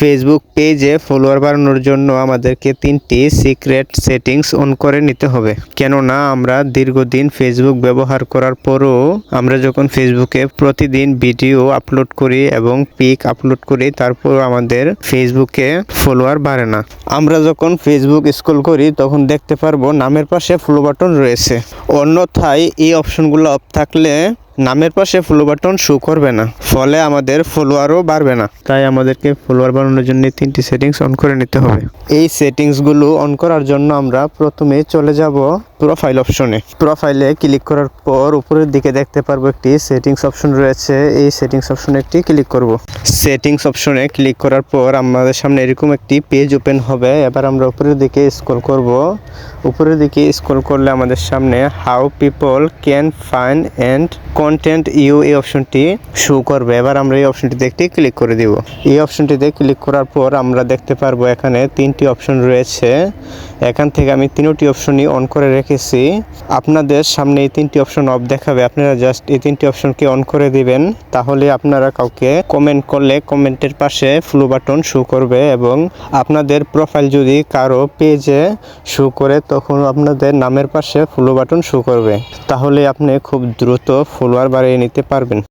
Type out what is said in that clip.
Facebook পেজে follower বাড়ানোর জন্য আমাদেরকে তিনটি সিক্রেট সেটিংস অন করে নিতে হবে। কেননা আমরা দীর্ঘদিন ফেসবুক ব্যবহার করার পরও আমরা যখন ফেসবুকে প্রতিদিন ভিডিও আপলোড করি এবং পিক আপলোড করি তারপর আমাদের ফেসবুকে ফলোয়ার বাড়ে না। আমরা যখন ফেসবুক স্ক্রল করি, তখন দেখতে পারব নামের পাশে ফলো বাটন রয়েছে। অন্যথায় এই অপশনগুলো অফ থাকলে নামের পাশে ফলো বাটন শো করবে না। ফলে আমাদের ফলোয়ারও বাড়বে না। তাই আমাদেরকে ফলোয়ার বাড়ানোর জন্য তিনটি সেটিংস অন করে নিতে হবে। এই সেটিংসগুলো অন করার জন্য আমরা প্রথমে চলে যাব প্রোফাইল অপশনে প্রোফাইলে ক্লিক করার পর উপরের দিকে দেখতে পারব একটি সেটিংস অপশন রয়েছে। এই সেটিংস অপশনে একটি ক্লিক করব। সেটিংস অপশনে ক্লিক করার পর আমাদের সামনে এরকম একটি পেজ ওপেন হবে। এবার আমরা উপরের দিকে স্ক্রল করব। উপরের দিকে স্ক্রল করলে আমাদের সামনে how people can find and content you এই অপশনটি শো করবে। এবার আমরা এই অপশনটিতে একটি ক্লিক করে দিব। এই অপশনটিতে ক্লিক করার পর আমরা দেখতে পারব এখানে তিনটি অপশন রয়েছে। এখান থেকে আমি তিনটি অপশনই অন করে রেখেছি। আপনাদের সামনে এই তিনটি অপশন অফ দেখাবে। আপনারা জাস্ট এই তিনটি অপশনকে অন করে দিবেন। তাহলে আপনারা কাউকে কমেন্ট করলে কমেন্টের পাশে ফ্লো বাটন শো করবে এবং আপনাদের প্রোফাইল যদি কারও পেজে শো করে, তখন আপনাদের নামের পাশে ফলো বাটন শো করবে। তাহলে আপনি খুব দ্রুত ফলোয়ার বাড়িয়ে নিতে পারবেন।